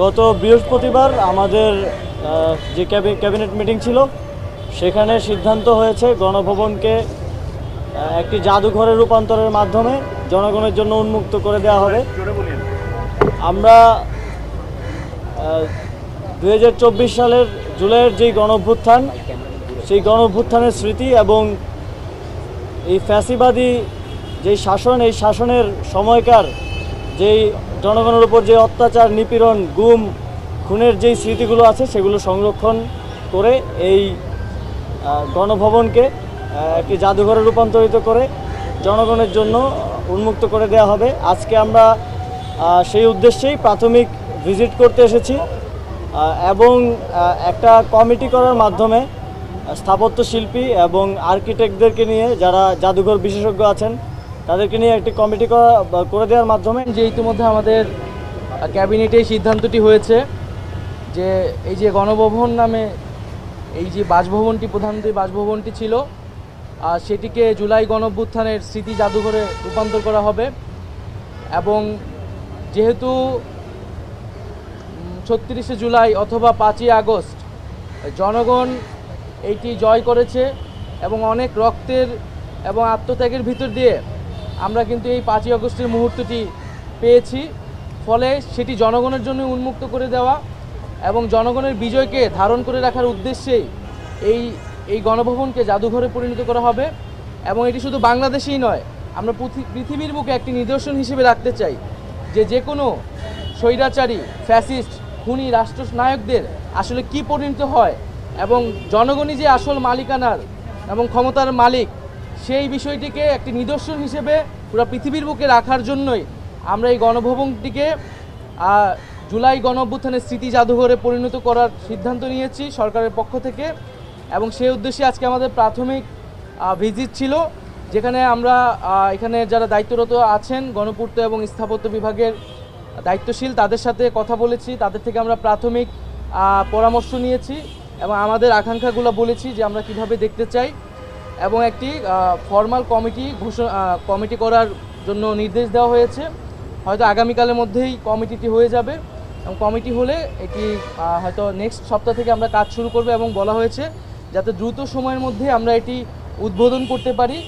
গত বৃহস্পতিবার আমাদের যে ক্যাবিনেট মিটিং ছিল, সেখানে সিদ্ধান্ত হয়েছে গণভবনকে একটি জাদুঘরে রূপান্তরের মাধ্যমে জনগণের জন্য উন্মুক্ত করে দেওয়া হবে। আমরা দু হাজার চব্বিশ সালের জুলাইয়ের যেই গণভ্যুত্থান, সেই গণভ্যুত্থানের স্মৃতি এবং এই ফ্যাসিবাদী যেই শাসন, এই শাসনের সময়কার যেই জনগণের উপর যে অত্যাচার, নিপীড়ন, গুম, খুনের যেই স্মৃতিগুলো আছে, সেগুলো সংরক্ষণ করে এই গণভবনকে একটি জাদুঘরে রূপান্তরিত করে জনগণের জন্য উন্মুক্ত করে দেওয়া হবে। আজকে আমরা সেই উদ্দেশ্যেই প্রাথমিক ভিজিট করতে এসেছি এবং একটা কমিটি করার মাধ্যমে স্থাপত্য শিল্পী এবং আর্কিটেক্টদেরকে নিয়ে যারা জাদুঘর বিশেষজ্ঞ আছেন তাদেরকে নিয়ে একটি কমিটি করা দেওয়ার মাধ্যমে যে ইতিমধ্যে আমাদের ক্যাবিনেটে সিদ্ধান্তটি হয়েছে যে এই যে গণভবন নামে এই যে বাসভবনটি প্রধানত বাসভবনটি ছিল আর সেটিকে জুলাই গণভ্যুত্থানের স্মৃতি জাদুঘরে রূপান্তর করা হবে। এবং যেহেতু ছত্রিশে জুলাই অথবা পাঁচই আগস্ট জনগণ এইটি জয় করেছে এবং অনেক রক্তের এবং আত্মত্যাগের ভিতর দিয়ে আমরা কিন্তু এই পাঁচই আগস্টের মুহূর্তটি পেয়েছি। ফলে সেটি জনগণের জন্য উন্মুক্ত করে দেওয়া এবং জনগণের বিজয়কে ধারণ করে রাখার উদ্দেশ্যেই এই এই গণভবনকে জাদুঘরে পরিণত করা হবে এবং এটি শুধু বাংলাদেশেই নয়, আমরা পৃথিবীর বুকে একটি নিদর্শন হিসেবে রাখতে চাই যে যে কোনো স্বৈরাচারী, ফ্যাসিস্ট, খুনি, রাষ্ট্রনায়কদের আসলে কি পরিণত হয় এবং জনগণই যে আসল মালিকানার এবং ক্ষমতার মালিক সেই বিষয়টিকে একটি নিদর্শন হিসেবে পুরো পৃথিবীর বুকে রাখার জন্যই আমরা এই গণভবনটিকে জুলাই গণঅভ্যুত্থানের স্মৃতি জাদুঘরে পরিণত করার সিদ্ধান্ত নিয়েছি সরকারের পক্ষ থেকে এবং সেই উদ্দেশ্যে আজকে আমাদের প্রাথমিক ভিজিট ছিল যেখানে আমরা এখানে যারা দায়িত্বরত আছেন গণপূর্ত এবং স্থাপত্য বিভাগের দায়িত্বশীল তাদের সাথে কথা বলেছি, তাদের থেকে আমরা প্রাথমিক পরামর্শ নিয়েছি এবং আমাদের আকাঙ্ক্ষাগুলো বলেছি যে আমরা কীভাবে দেখতে চাই। এবং একটি ফর্মাল কমিটি ঘোষণা কমিটি করার জন্য নির্দেশ দেওয়া হয়েছে। হয়তো আগামীকালের মধ্যেই কমিটিটি হয়ে যাবে। এবং কমিটি হলে এটি হয়তো নেক্সট সপ্তাহ থেকে আমরা কাজ শুরু করবে এবং বলা হয়েছে যাতে দ্রুত সময়ের মধ্যে আমরা এটি উদ্বোধন করতে পারি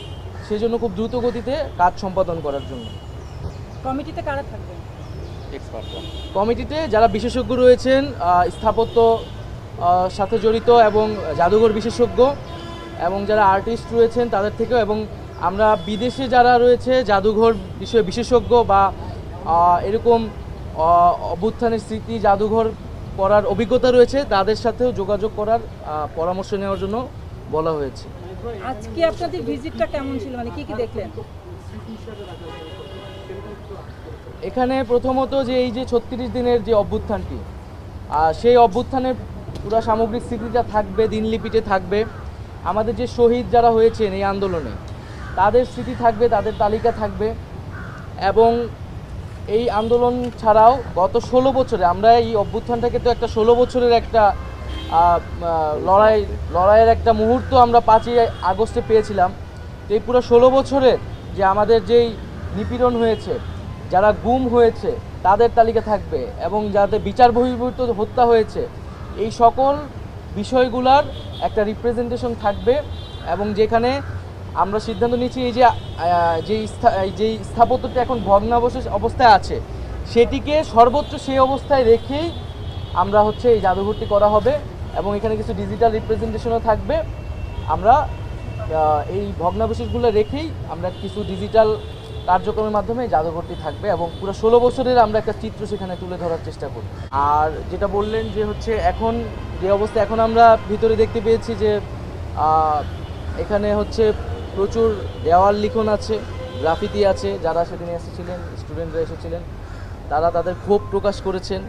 সেই জন্য খুব দ্রুত গতিতে কাজ সম্পাদন করার জন্য। কমিটিতে কারা থাকবে? কমিটিতে যারা বিশেষজ্ঞ রয়েছেন স্থাপত্য সাথে জড়িত এবং জাদুঘর বিশেষজ্ঞ এবং যারা আর্টিস্ট রয়েছেন তাদের থেকেও এবং আমরা বিদেশে যারা রয়েছে জাদুঘর বিষয়ে বিশেষজ্ঞ বা এরকম অভ্যুত্থানের স্মৃতি জাদুঘর করার অভিজ্ঞতা রয়েছে তাদের সাথেও যোগাযোগ করার পরামর্শ নেওয়ার জন্য বলা হয়েছে। আজকে আপনাদের ভিজিটটা কেমন ছিল? মানে কি কি দেখলেন? এখানে প্রথমত যে এই যে ছত্রিশ দিনের যে অভ্যুত্থানটি সেই অভ্যুত্থানের পুরো সামগ্রিক স্বীকৃতিটা থাকবে দিনলিপিতে থাকবে। আমাদের যে শহীদ যারা হয়েছেন এই আন্দোলনে, তাদের স্মৃতি থাকবে, তাদের তালিকা থাকবে এবং এই আন্দোলন ছাড়াও গত ষোলো বছরে আমরা এই অভ্যুত্থানটাকে তো একটা ষোলো বছরের একটা লড়াই, লড়াইয়ের একটা মুহূর্ত আমরা পাঁচই আগস্টে পেয়েছিলাম। তো এই পুরো ষোলো বছরের যে আমাদের যেই নিপীড়ন হয়েছে, যারা গুম হয়েছে, তাদের তালিকা থাকবে এবং যাদের বিচার বহির্ভূত হত্যা হয়েছে, এই সকল বিষয়গুলার একটা রিপ্রেজেন্টেশন থাকবে এবং যেখানে আমরা সিদ্ধান্ত নিচ্ছি এই যে আহ, যে স্থা- এই যে স্থাপত্যটা এখন ভগ্নাবশেষ অবস্থায় আছে সেটিকে সর্বোচ্চ সেই অবস্থায় রেখেই আমরা হচ্ছে এই জাদুঘরটি করা হবে এবং এখানে কিছু ডিজিটাল রিপ্রেজেন্টেশনও থাকবে। আমরা এই ভগ্নাবশেষগুলো রেখেই আমরা কিছু ডিজিটাল কার্যক্রমের মাধ্যমে জাদুঘরটি থাকবে এবং পুরো ষোলো বছরের আমরা একটা চিত্র সেখানে তুলে ধরার চেষ্টা করি। আর যেটা বললেন যে হচ্ছে এখন যে অবস্থা, এখন আমরা ভিতরে দেখতে পেয়েছি যে এখানে হচ্ছে প্রচুর দেওয়াল লিখন আছে, গ্রাফিতি আছে, যারা সেদিন এসেছিলেন, স্টুডেন্টরা এসেছিলেন, তারা তাদের ক্ষোভ প্রকাশ করেছেন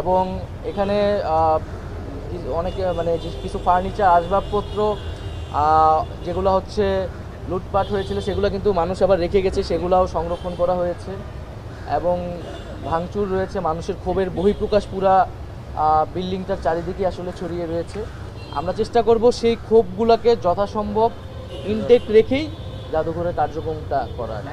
এবং এখানে অনেকে মানে কিছু ফার্নিচার, আসবাবপত্র যেগুলো হচ্ছে লুটপাট হয়েছিল, সেগুলো কিন্তু মানুষ আবার রেখে গেছে, সেগুলোও সংরক্ষণ করা হয়েছে। এবং ভাঙচুর রয়েছে, মানুষের ক্ষোভের বহিঃপ্রকাশ পুরা বিল্ডিংটার চারিদিকে আসলে ছড়িয়ে রয়েছে। আমরা চেষ্টা করব সেই ক্ষোভগুলোকে যথাসম্ভব ইনটেক রেখেই জাদুঘরের কার্যক্রমটা করার।